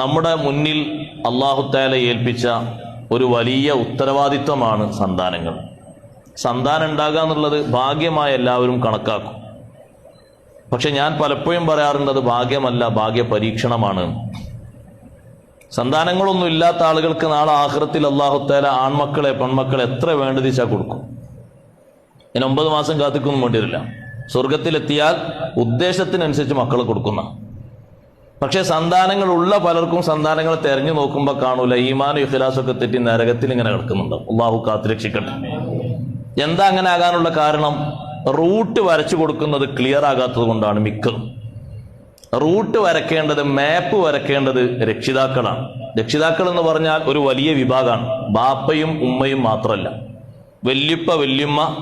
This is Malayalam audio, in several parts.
നമ്മുടെ മുന്നിൽ അള്ളാഹുത്താല ഏൽപ്പിച്ച ഒരു വലിയ ഉത്തരവാദിത്വമാണ് സന്താനങ്ങൾ. സന്താനം ഉണ്ടാകുക എന്നുള്ളത് ഭാഗ്യമായി എല്ലാവരും കണക്കാക്കും. പക്ഷെ ഞാൻ പലപ്പോഴും പറയാറുണ്ട് അത് ഭാഗ്യമല്ല ഭാഗ്യ പരീക്ഷണമാണ് സന്താനങ്ങളൊന്നും ഇല്ലാത്ത ആളുകൾക്ക് നാളെ ആഹ്റത്തിൽ അള്ളാഹുത്താല ആൺമക്കളെ പെൺമക്കളെ എത്ര വേണ്ടതിച്ചാ കൊടുക്കും? ഇനി ഒമ്പത് മാസം കാത്തിക്കൊന്നും വേണ്ടിവരില്ല. സ്വർഗത്തിലെത്തിയാൽ ഉദ്ദേശത്തിനനുസരിച്ച് മക്കളെ കൊടുക്കുന്ന പക്ഷെ സന്താനങ്ങൾ ഉള്ള പലർക്കും സന്താനങ്ങളെ തെരഞ്ഞു നോക്കുമ്പോൾ കാണൂല. ഈമാനും ഇഖ്ലാസൊക്കെ തെറ്റി നരകത്തിൽ ഇങ്ങനെ കിടക്കുന്നുണ്ട്. അള്ളാഹു കാത്തു രക്ഷിക്കട്ടെ. എന്താ അങ്ങനെ ആകാനുള്ള കാരണം? റൂട്ട് വരച്ചു കൊടുക്കുന്നത് ക്ലിയർ ആകാത്തത് കൊണ്ടാണ് മിക്കതും. റൂട്ട് വരക്കേണ്ടത് മാപ്പ് വരക്കേണ്ടത് രക്ഷിതാക്കളാണ്. രക്ഷിതാക്കൾ എന്ന് പറഞ്ഞാൽ ഒരു വലിയ വിഭാഗമാണ്. ബാപ്പയും ഉമ്മയും മാത്രമല്ല. വല്യപ്പ വല്യമ്മ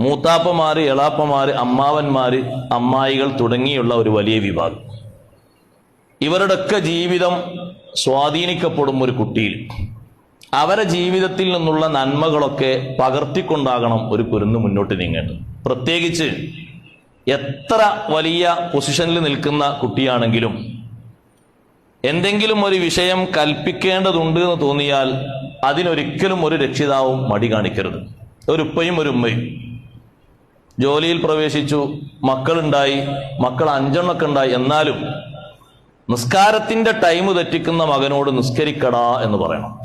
മൂത്താപ്പമാര് എളാപ്പമാര് അമ്മാവന്മാര് അമ്മായികൾ തുടങ്ങിയുള്ള ഒരു വലിയ വിഭാഗം. ഇവരുടെയൊക്കെ ജീവിതം സ്വാധീനിക്കപ്പെടും ഒരു കുട്ടിയിൽ. അവരെ ജീവിതത്തിൽ നിന്നുള്ള നന്മകളൊക്കെ പകർത്തിക്കൊണ്ടാകണം ഒരു കുരുന്ന് മുന്നോട്ട് നീങ്ങേണ്ടത്. പ്രത്യേകിച്ച് എത്ര വലിയ പൊസിഷനിൽ നിൽക്കുന്ന കുട്ടിയാണെങ്കിലും എന്തെങ്കിലും ഒരു വിഷയം കൽപ്പിക്കേണ്ടതുണ്ട് എന്ന് തോന്നിയാൽ അതിനൊരിക്കലും ഒരു രക്ഷിതാവും മടി കാണിക്കരുത്. ഒരു ഉപ്പയും ഒരു ഉമ്മയും. ജോലിയിൽ പ്രവേശിച്ചു മക്കളുണ്ടായി മക്കൾ അഞ്ചെണ്ണൊക്കെ ഉണ്ടായി എന്നാലും നിസ്കാരത്തിന്റെ ടൈം തെറ്റിക്കുന്ന മകനോട് നിസ്കരിക്കടാ എന്ന് പറയണം.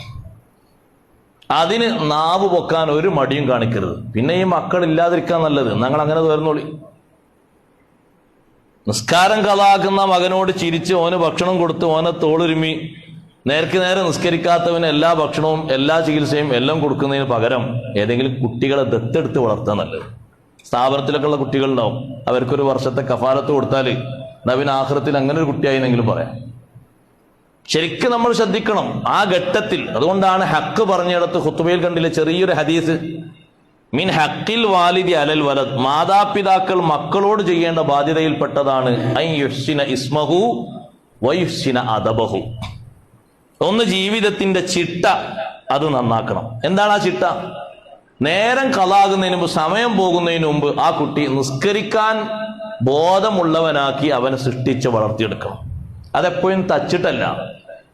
അതിന് നാവ് പൊക്കാൻ ഒരു മടിയും കാണിക്കരുത്. പിന്നെ ഈ മക്കൾ ഇല്ലാതിരിക്കാൻ നല്ലത്. ഞങ്ങൾ അങ്ങനെ തോർന്നോളി. നിസ്കാരം കഥാക്കുന്ന മകനോട് ചിരിച്ച് ഓന് ഭക്ഷണം കൊടുത്ത് ഓനെ തോളുരുമി. നേർക്ക് നേരെ നിസ്കരിക്കാത്തവന് എല്ലാ ഭക്ഷണവും എല്ലാ ചികിത്സയും എല്ലാം കൊടുക്കുന്നതിന് പകരം ഏതെങ്കിലും കുട്ടികളെ ദത്തെടുത്ത് വളർത്താൻ നല്ലത്. സ്ഥാപനത്തിലൊക്കെ ഉള്ള കുട്ടികളുണ്ടാവും. അവർക്കൊരു വർഷത്തെ കഫാലത്ത് കൊടുത്താൽ നവീൻ ആഹ്റത്തിൽ അങ്ങനെ ഒരു കുട്ടിയായിന്നെങ്കിലും പറയാം. ശരിക്കും നമ്മൾ ശ്രദ്ധിക്കണം ആ ഘട്ടത്തിൽ. അതുകൊണ്ടാണ് ഹക്ക് പറഞ്ഞിടത്ത് ഹുത്തുബയിൽ കണ്ടില്ല ചെറിയൊരു ഹദീസ്. മീൻ ഹക്കിൽ വാലിദി അലൽ വലത് മാതാപിതാക്കൾ മക്കളോട് ചെയ്യേണ്ട ബാധ്യതയിൽപ്പെട്ടതാണ്. ഇസ്മഹു വയുസിന അദബഹു. ഒന്ന് ജീവിതത്തിന്റെ ചിട്ട അത് നന്നാക്കണം. എന്താണ് ആ ചിട്ട? നേരം കളാകുന്നതിന് മുമ്പ് സമയം പോകുന്നതിന് മുമ്പ് ആ കുട്ടി നിസ്കരിക്കാൻ ബോധമുള്ളവനാക്കി അവനെ സൃഷ്ടിച്ച് വളർത്തിയെടുക്കണം അതെപ്പോഴും തച്ചിട്ടല്ല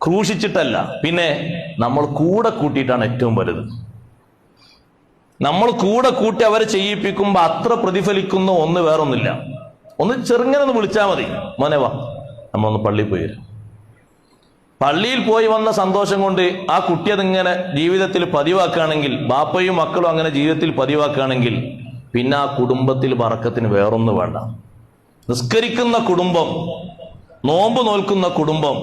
ക്രൂശിച്ചിട്ടല്ല. പിന്നെ നമ്മൾ കൂടെ കൂട്ടിയിട്ടാണ് ഏറ്റവും വലുത്. നമ്മൾ കൂടെ കൂട്ടി അവരെ ചെയ്യിപ്പിക്കുമ്പോൾ അത്ര പ്രതിഫലിക്കുന്ന ഒന്ന് വേറൊന്നില്ല. ഒന്ന് ചെറുങ്ങനെ ഒന്ന് വിളിച്ചാൽ മതി. മോനെ വാ നമ്മളൊന്ന് പള്ളിയിൽ പോയി വരാം. പള്ളിയിൽ പോയി വന്ന സന്തോഷം കൊണ്ട് ആ കുട്ടി അതിങ്ങനെ ജീവിതത്തിൽ പതിവാക്കുകയാണെങ്കിൽ ബാപ്പയും മക്കളും അങ്ങനെ ജീവിതത്തിൽ പതിവാക്കുകയാണെങ്കിൽ പിന്നെ ആ കുടുംബത്തിൽ വറക്കത്തിന് വേറൊന്നും വേണ്ട. നിസ്കരിക്കുന്ന കുടുംബം നോമ്പ് നോൽക്കുന്ന കുടുംബം